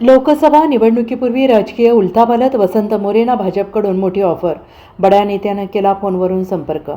लोकसभा निवडणुकीपूर्वी राजकीय उलथापालत वसंत मोरेना भाजपकडून मोठी ऑफर. बड्या नेत्यानं केला फोनवरून संपर्क.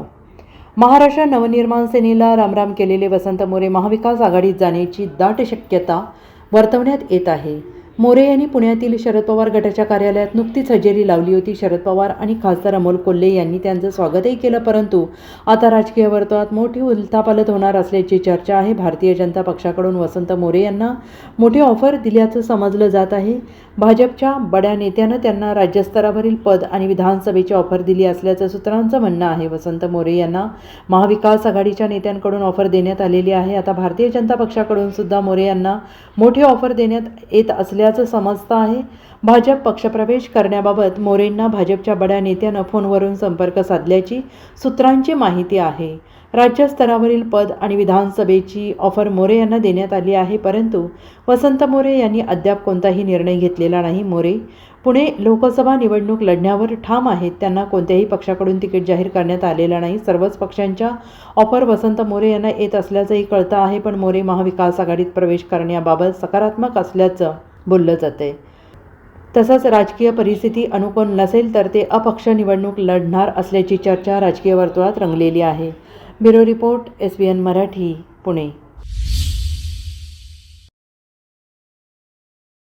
महाराष्ट्र नवनिर्माण सेनेला रामराम केलेले वसंत मोरे महाविकास आघाडीत जाण्याची दाट शक्यता वर्तवण्यात येत आहे. मोरे यांनी पुण्यातील शरद पवार गटाच्या कार्यालयात नुकतीच हजेरी लावली होती. शरद पवार आणि खासदार अमोल कोल्हे यांनी त्यांचं स्वागतही केलं परंतु आता राजकीय वर्तुळात मोठी उलथापालत होणार असल्याची चर्चा आहे. भारतीय जनता पक्षाकडून वसंत मोरे यांना मोठी ऑफर दिल्याचं समजलं जात आहे. भाजपच्या बड्या नेत्यानं त्यांना राज्यस्तरावरील पद आणि विधानसभेची ऑफर दिली असल्याचं सूत्रांचं म्हणणं आहे. वसंत मोरे यांना महाविकास आघाडीच्या नेत्यांकडून ऑफर देण्यात आलेली आहे. आता भारतीय जनता पक्षाकडून सुद्धा मोरे यांना मोठी ऑफर देण्यात येत असल्या असल्याचं समजतं आहे. भाजप पक्षप्रवेश करण्याबाबत मोरेंना भाजपच्या बड्या नेत्यानं फोनवरून संपर्क साधल्याची सूत्रांची माहिती आहे. राज्यस्तरावरील पद आणि विधानसभेची ऑफर मोरे यांना देण्यात आली आहे परंतु वसंत मोरे यांनी अद्याप कोणताही निर्णय घेतलेला नाही. मोरे पुणे लोकसभा निवडणूक लढण्यावर ठाम आहेत. त्यांना कोणत्याही पक्षाकडून तिकीट जाहीर करण्यात आलेलं नाही. सर्वच पक्षांच्या ऑफर वसंत मोरे यांना येत असल्याचंही कळतं आहे पण मोरे महाविकास आघाडीत प्रवेश करण्याबाबत सकारात्मक असल्याचं बोललं जाते तसंच राजकीय परिस्थिती अनुकूल नसेल तर ते अपक्ष निवडणूक लढणार असल्याची चर्चा राजकीय वर्तुळात रंगलेली आहे. Bureau report S B N Marathi Pune.